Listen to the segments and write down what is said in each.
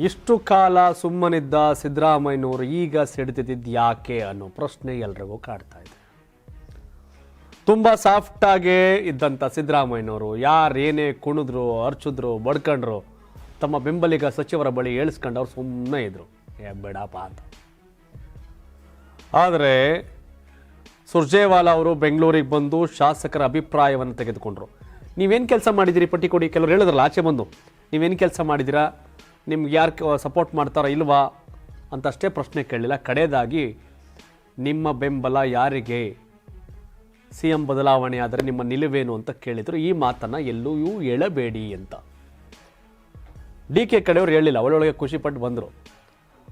ಇಷ್ಟು ಕಾಲ ಸುಮ್ಮನಿದ್ದ ಸಿದ್ದರಾಮಯ್ಯನವರು ಈಗ ಸಿಡಿದಿದ್ದು ಯಾಕೆ ಅನ್ನೋ ಪ್ರಶ್ನೆ ಎಲ್ರಿಗೂ ಕಾಡ್ತಾ ಇದೆ. ತುಂಬ ಸಾಫ್ಟಾಗೇ ಇದ್ದಂಥ ಸಿದ್ದರಾಮಯ್ಯನವರು ಯಾರೇನೇ ಕುಣಿದ್ರು, ಅರ್ಚಿದ್ರು, ಬಡ್ಕಂಡ್ರು, ತಮ್ಮ ಬೆಂಬಲಿಗ ಸಚಿವರ ಬಳಿ ಹೇಳಿಸ್ಕೊಂಡು ಅವ್ರು ಸುಮ್ಮನೆ ಇದ್ರು. ಏ, ಬೇಡಪ್ಪ ಅಂತ. ಆದರೆ ಸುರ್ಜೇವಾಲಾ ಅವರು ಬೆಂಗಳೂರಿಗೆ ಬಂದು ಶಾಸಕರ ಅಭಿಪ್ರಾಯವನ್ನು ತೆಗೆದುಕೊಂಡ್ರು. ನೀವೇನು ಕೆಲಸ ಮಾಡಿದ್ದೀರಿ ಪಟ್ಟಿ ಕೊಡಿ ಕೆಲವರು ಹೇಳಿದ್ರಲ್ಲ, ಆಚೆ ಬಂದು. ನೀವೇನು ಕೆಲಸ ಮಾಡಿದ್ದೀರಾ? ನಿಮ್ಗೆ ಯಾರು ಸಪೋರ್ಟ್ ಮಾಡ್ತಾರೋ ಇಲ್ವಾ ಅಂತಷ್ಟೇ ಪ್ರಶ್ನೆ ಕೇಳಲಿಲ್ಲ. ಕಡೆಯದಾಗಿ ನಿಮ್ಮ ಬೆಂಬಲ ಯಾರಿಗೆ? ಸಿ ಎಂ ಬದಲಾವಣೆ ಆದರೆ ನಿಮ್ಮ ನಿಲುವೇನು ಅಂತ ಕೇಳಿದರು. ಈ ಮಾತನ್ನು ಎಲ್ಲೂ ಹೇಳಬೇಡಿ ಅಂತ. ಡಿ ಕೆ ಕಡೆಯವರು ಹೇಳಿಲ್ಲ ಒಳೊಳಗೆ ಖುಷಿಪಟ್ಟು ಬಂದರು.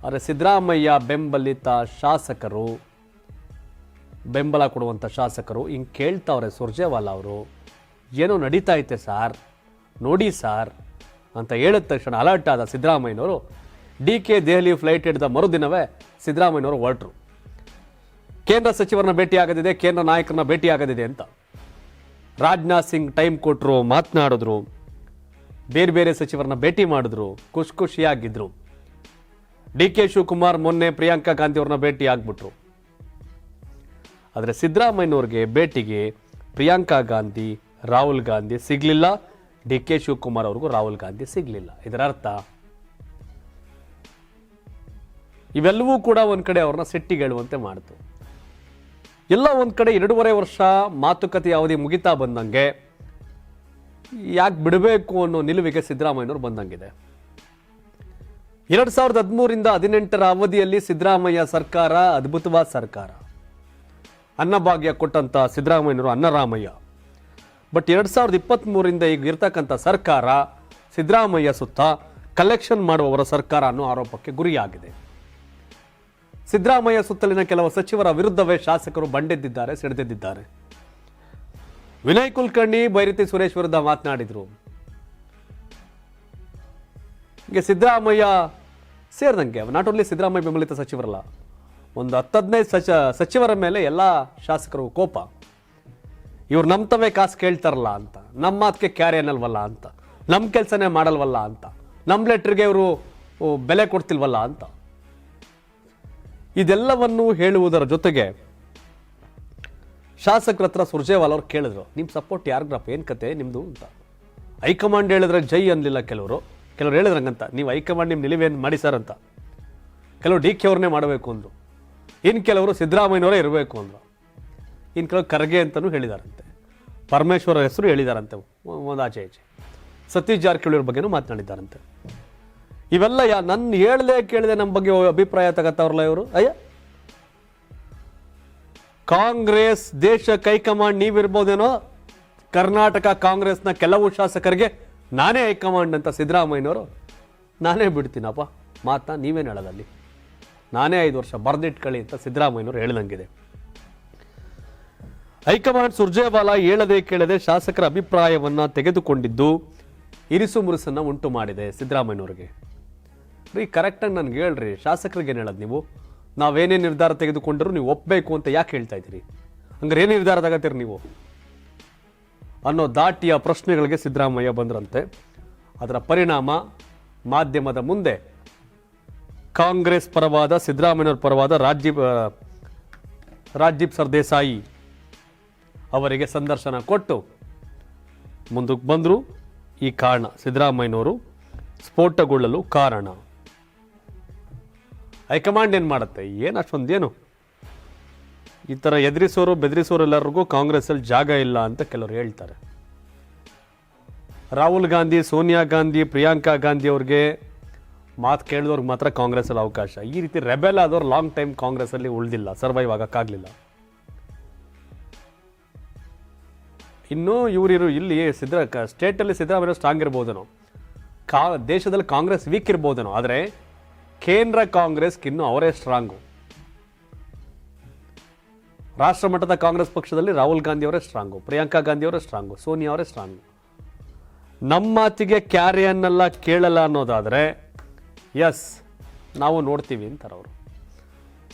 ಆದರೆ ಸಿದ್ದರಾಮಯ್ಯ ಬೆಂಬಲಿತ ಶಾಸಕರು, ಬೆಂಬಲ ಕೊಡುವಂಥ ಶಾಸಕರು ಹಿಂಗೆ ಕೇಳ್ತಾವ್ರೆ ಸುರ್ಜೇವಾಲಾ ಅವರು. ಏನೋ ನಡೀತಾ ಐತೆ ಸಾರ್. ನೋಡಿ ಸಾರ್. ಅಂತ ಹೇಳಿದ ತಕ್ಷಣ ಅಲರ್ಟ್ ಆದ ಸಿದ್ದರಾಮಯ್ಯನವರು, ಡಿ ಕೆ ದೆಹಲಿ ಫ್ಲೈಟ್ ಹಿಡಿದ ಮರುದಿನವೇ ಸಿದ್ದರಾಮಯ್ಯನವರು ಹೊರಟರು. ಕೇಂದ್ರ ಸಚಿವರನ್ನ ಭೇಟಿಯಾಗದಿದೆ, ಕೇಂದ್ರ ನಾಯಕರನ್ನ ಭೇಟಿಯಾಗದಿದೆ ಅಂತ. ರಾಜನಾಥ್ ಸಿಂಗ್ ಟೈಮ್ ಕೊಟ್ಟರು ಮಾತನಾಡಿದ್ರು, ಬೇರೆ ಬೇರೆ ಸಚಿವರನ್ನ ಭೇಟಿ ಮಾಡಿದ್ರು, ಖುಷಿ ಖುಷಿಯಾಗಿದ್ರು. ಡಿ ಕೆ ಶಿವಕುಮಾರ್ ಮೊನ್ನೆ ಪ್ರಿಯಾಂಕಾ ಗಾಂಧಿ ಅವ್ರನ್ನ ಭೇಟಿ ಆಗ್ಬಿಟ್ರು ಆದರೆ ಸಿದ್ದರಾಮಯ್ಯನವ್ರಿಗೆ ಭೇಟಿಗೆ ಪ್ರಿಯಾಂಕಾ ಗಾಂಧಿ, ರಾಹುಲ್ ಗಾಂಧಿ ಸಿಗ್ಲಿಲ್ಲ. ಡಿ ಕೆ ಶಿವಕುಮಾರ್ ಅವ್ರಿಗೂ ರಾಹುಲ್ ಗಾಂಧಿ ಸಿಗಲಿಲ್ಲ. ಇದರ ಅರ್ಥ ಇವೆಲ್ಲವೂ ಕೂಡ ಒಂದು ಕಡೆ ಅವ್ರನ್ನ ಸೆಟ್ಟಿಗೇಳುವಂತೆ ಮಾಡಿತು. ಎಲ್ಲ ಒಂದು ಕಡೆ ಎರಡೂವರೆ ವರ್ಷ ಮಾತುಕತೆ ಅವಧಿ ಮುಗಿತಾ ಬಂದಂಗೆ ಯಾಕೆ ಬಿಡಬೇಕು ಅನ್ನೋ ನಿಲುವಿಗೆ ಸಿದ್ದರಾಮಯ್ಯನವರು ಬಂದಂಗಿದೆ. ಎರಡು ಸಾವಿರದ ಹದಿಮೂರಿಂದ ಹದಿನೆಂಟರ ಅವಧಿಯಲ್ಲಿ ಸಿದ್ದರಾಮಯ್ಯ ಸರ್ಕಾರ, ಅದ್ಭುತವಾದ ಸರ್ಕಾರ. ಅನ್ನಭಾಗ್ಯ ಕೊಟ್ಟಂತ ಸಿದ್ದರಾಮಯ್ಯನವರು ಅನ್ನರಾಮಯ್ಯ. ಬಟ್ ಎರಡು ಸಾವಿರದ ಇಪ್ಪತ್ತ್ಮೂರಿಂದ ಈಗ ಇರ್ತಕ್ಕಂಥ ಸರ್ಕಾರ, ಸಿದ್ದರಾಮಯ್ಯ ಸುತ್ತ ಕಲೆಕ್ಷನ್ ಮಾಡುವವರ ಸರ್ಕಾರ ಅನ್ನೋ ಆರೋಪಕ್ಕೆ ಗುರಿಯಾಗಿದೆ. ಸಿದ್ದರಾಮಯ್ಯ ಸುತ್ತಲಿನ ಕೆಲವು ಸಚಿವರ ವಿರುದ್ಧವೇ ಶಾಸಕರು ಬಂಡೆದ್ದಿದ್ದಾರೆ, ಸಿಡಿದೆದ್ದಿದ್ದಾರೆ. ವಿನಯ್ ಕುಲಕರ್ಣಿ, ಬೈರತಿ ಸುರೇಶ್ ವಿರುದ್ಧ ಮಾತನಾಡಿದರು. ಹೀಗೆ ಸಿದ್ದರಾಮಯ್ಯ ಸೇರಿದಂಗೆ, ನಾಟ್ ಓನ್ಲಿ ಸಿದ್ದರಾಮಯ್ಯ ಬೆಂಬಲಿತ ಸಚಿವರಲ್ಲ, ಒಂದು ಹತ್ತದನೈದು ಸಚ, ಸಚಿವರ ಮೇಲೆ ಎಲ್ಲ ಶಾಸಕರು ಕೋಪ. ಇವ್ರು ನಮ್ಮ ತವೇ ಕಾಸು ಕೇಳ್ತಾರಲ್ಲ ಅಂತ ನಮ್ಮ ಮಾತಿಗೆ ಕ್ಯಾರಿ ಅನ್ನಲ್ವಲ್ಲ ಅಂತ ನಮ್ಮ ಕೆಲಸನೇ ಮಾಡಲ್ವಲ್ಲ ಅಂತ ನಮ್ಮ ಲೆಟ್ರಿಗೆ ಇವರು ಬೆಲೆ ಕೊಡ್ತಿಲ್ವಲ್ಲ ಅಂತ. ಇದೆಲ್ಲವನ್ನು ಹೇಳುವುದರ ಜೊತೆಗೆ ಶಾಸಕರ ಹತ್ರ ಸುರ್ಜೇವಾಲ್ ಅವ್ರು ಕೇಳಿದ್ರು ನಿಮ್ಮ ಸಪೋರ್ಟ್ ಯಾರಿಗ್ರಪ್ಪ? ಏನು ಕತೆ ನಿಮ್ಮದು ಅಂತ. ಹೈಕಮಾಂಡ್ ಹೇಳಿದ್ರೆ ಜೈ ಅನ್ನಲಿಲ್ಲ ಕೆಲವರು. ಕೆಲವರು ಹೇಳಿದ್ರಂಗಂತ, ನೀವು ಹೈಕಮಾಂಡ್ ನಿಮ್ಮ ನಿಲುವೇನು ಮಾಡಿ ಸರ್? ಅಂತ. ಕೆಲವರು ಡಿ ಕೆ ಅವ್ರನ್ನೇ ಮಾಡಬೇಕು ಅಂದರು. ಇನ್ನು ಕೆಲವರು ಸಿದ್ದರಾಮಯ್ಯನವರೇ ಇರಬೇಕು ಅಂದರು. ಇನ್ನು ಕೆಲವು ಖರ್ಗೆ ಅಂತಲೂ ಹೇಳಿದಾರಂತೆ. ಪರಮೇಶ್ವರ ಹೆಸರು ಹೇಳಿದಾರಂತೆ ಒಂದು ಆಚೆ ಆಚೆ ಸತೀಶ್ ಜಾರಕಿಹೊಳಿ ಅವ್ರ ಬಗ್ಗೆನೂ ಮಾತನಾಡಿದ್ದಾರಂತೆ. ಇವೆಲ್ಲ ಯಾ ನನ್ನ ಹೇಳ್ದೆ ಕೇಳಿದೆ ನಮ್ಮ ಬಗ್ಗೆ ಅಭಿಪ್ರಾಯ ತಗತ್ತವ್ರಲ್ಲ ಇವರು? ಅಯ್ಯ! ಕಾಂಗ್ರೆಸ್ ದೇಶ ಕೈಕಮಾಂಡ್ ನೀವಿರ್ಬೋದೇನೋ? ಕರ್ನಾಟಕ ಕಾಂಗ್ರೆಸ್ನ ಕೆಲವು ಶಾಸಕರಿಗೆ ನಾನೇ ಹೈಕಮಾಂಡ್ ಅಂತ ಸಿದ್ದರಾಮಯ್ಯನವರು? ನಾನೇ ಬಿಡ್ತೀನಪ್ಪ. ಮಾತನ್ನ ನೀವೇನು ಹೇಳೋದಲ್ಲಿ ನಾನೇ ಐದು ವರ್ಷ ಬರೆದಿಟ್ಕೊಳ್ಳಿ ಅಂತ ಸಿದ್ದರಾಮಯ್ಯನವರು ಹೇಳ್ದಂಗಿದೆ. ಹೈಕಮಾಂಡ್ ಸುರ್ಜೇವಾಲಾ ಹೇಳದೆ ಕೇಳದೆ ಶಾಸಕರ ಅಭಿಪ್ರಾಯವನ್ನ ತೆಗೆದುಕೊಂಡಿದ್ದು ಇರಿಸು ಮುರುಸನ್ನ ಉಂಟು ಮಾಡಿದೆ ಸಿದ್ದರಾಮಯ್ಯನವ್ರಿಗೆ. ರೀ ಕರೆಕ್ಟಾಗಿ ನನ್ಗೆ ಹೇಳ್ರಿ, ಶಾಸಕರಿಗೆ ಏನು ಹೇಳೋದು ನೀವು? ನಾವೇನೇ ನಿರ್ಧಾರ ತೆಗೆದುಕೊಂಡರೂ ನೀವು ಒಪ್ಪಬೇಕು ಅಂತ ಯಾಕೆ ಹೇಳ್ತಾ ಇದ್ದೀರಿ? ಹಂಗಾರೆ ಏನು ನಿರ್ಧಾರ ತಗತ್ತೀರಿ ನೀವು? ಅನ್ನೋ ದಾಟಿಯ ಪ್ರಶ್ನೆಗಳಿಗೆ ಸಿದ್ದರಾಮಯ್ಯ ಬಂದ್ರಂತೆ. ಅದರ ಪರಿಣಾಮ ಮಾಧ್ಯಮದ ಮುಂದೆ ಕಾಂಗ್ರೆಸ್ ಪರವಾದ ಸಿದ್ದರಾಮಯ್ಯವ್ರ ಪರವಾದ ರಾಜೀವ್ ರಾಜೀಪ್ ಸರ್ದೇಸಾಯಿ ಅವರಿಗೆ ಸಂದರ್ಶನ ಕೊಟ್ಟು ಮುಂದಕ್ಕೆ ಬಂದರು ಈ ಕಾರಣ ಸಿದ್ದರಾಮಯ್ಯನವರು ಸ್ಫೋಟಗೊಳ್ಳಲು ಕಾರಣ. ಹೈಕಮಾಂಡ್ ಏನು ಮಾಡುತ್ತೆ? ಏನು ಅಷ್ಟೊಂದೇನು? ಈ ಥರ ಎದುರಿಸೋರು, ಬೆದರಿಸೋರು ಎಲ್ಲರಿಗೂ ಕಾಂಗ್ರೆಸ್ಸಲ್ಲಿ ಜಾಗ ಇಲ್ಲ ಅಂತ ಕೆಲವರು ಹೇಳ್ತಾರೆ. ರಾಹುಲ್ ಗಾಂಧಿ, ಸೋನಿಯಾ ಗಾಂಧಿ, ಪ್ರಿಯಾಂಕಾ ಗಾಂಧಿ ಅವ್ರಿಗೆ ಮಾತು ಕೇಳಿದವ್ರಿಗೆ ಮಾತ್ರ ಕಾಂಗ್ರೆಸ್ಸಲ್ಲಿ ಅವಕಾಶ. ಈ ರೀತಿ ರೆಬೆಲ್ ಆದವ್ರು ಲಾಂಗ್ ಟೈಮ್ ಕಾಂಗ್ರೆಸ್ಸಲ್ಲಿ ಉಳಿದಿಲ್ಲ ಸರ್ವೈವ್ ಆಗೋಕ್ಕಾಗಲಿಲ್ಲ. ಇನ್ನು ಇವರಿರು ಇಲ್ಲಿ ಸಿದ್ದರ ಸ್ಟೇಟಲ್ಲಿ ಸಿದ್ದರಾಮಯ್ಯ ಸ್ಟ್ರಾಂಗ್ ಇರ್ಬೋದೇನೋ. ಕಾ, ದೇಶದಲ್ಲಿ ಕಾಂಗ್ರೆಸ್ ವೀಕ್ ಇರ್ಬೋದೇನೋ. ಆದರೆ ಕೇಂದ್ರ ಕಾಂಗ್ರೆಸ್ಗೆ ಇನ್ನೂ ಅವರೇ ಸ್ಟ್ರಾಂಗು ರಾಷ್ಟ್ರ ಮಟ್ಟದ ಕಾಂಗ್ರೆಸ್ ಪಕ್ಷದಲ್ಲಿ ರಾಹುಲ್ ಗಾಂಧಿ ಅವರೇ ಸ್ಟ್ರಾಂಗು ಪ್ರಿಯಾಂಕಾ ಗಾಂಧಿ ಅವರೇ ಸ್ಟ್ರಾಂಗು ಸೋನಿಯಾ ಅವರೇ ಸ್ಟ್ರಾಂಗು ನಮ್ಮ ಮಾತಿಗೆ ಕ್ಯಾರಿಯನ್ನೆಲ್ಲ ಕೇಳಲ್ಲ ಅನ್ನೋದಾದರೆ ಎಸ್ ನಾವು ನೋಡ್ತೀವಿ ಅಂತಾರೆ ಅವರು.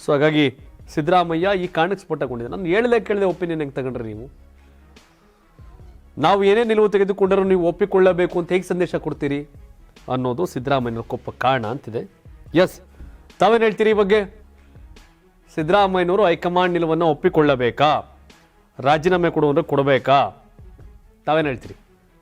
ಸೊ ಹಾಗಾಗಿ ಸಿದ್ದರಾಮಯ್ಯ ಈ ಕಾರಣಕ್ಕೆ ಸ್ಫೋಟಗೊಂಡಿದೆ ನಾನು ಹೇಳದೆ ಕೇಳಿದೆ ಒಪಿನಿಯನ್ ಹೆಂಗೆ ತಗೊಂಡ್ರಿ ನೀವು? ನಾವು ಏನೇ ನಿಲುವು ತೆಗೆದುಕೊಂಡರೂ ನೀವು ಒಪ್ಪಿಕೊಳ್ಳಬೇಕು ಅಂತ ಹೇಗೆ ಸಂದೇಶ ಕೊಡ್ತೀರಿ? ಅನ್ನೋದು ಸಿದ್ದರಾಮಯ್ಯನ ಕೊಪ್ಪ ಕಾರಣ ಅಂತಿದೆ. ಎಸ್ ತಾವೇನು ಹೇಳ್ತೀರಿ ಈ ಬಗ್ಗೆ? ಸಿದ್ದರಾಮಯ್ಯನವರು ಹೈಕಮಾಂಡ್ ನಿಲುವನ್ನು ಒಪ್ಪಿಕೊಳ್ಳಬೇಕಾ? ರಾಜೀನಾಮೆ ಕೊಡುವಂದ್ರೆ ಕೊಡಬೇಕಾ? ತಾವೇನು ಹೇಳ್ತೀರಿ?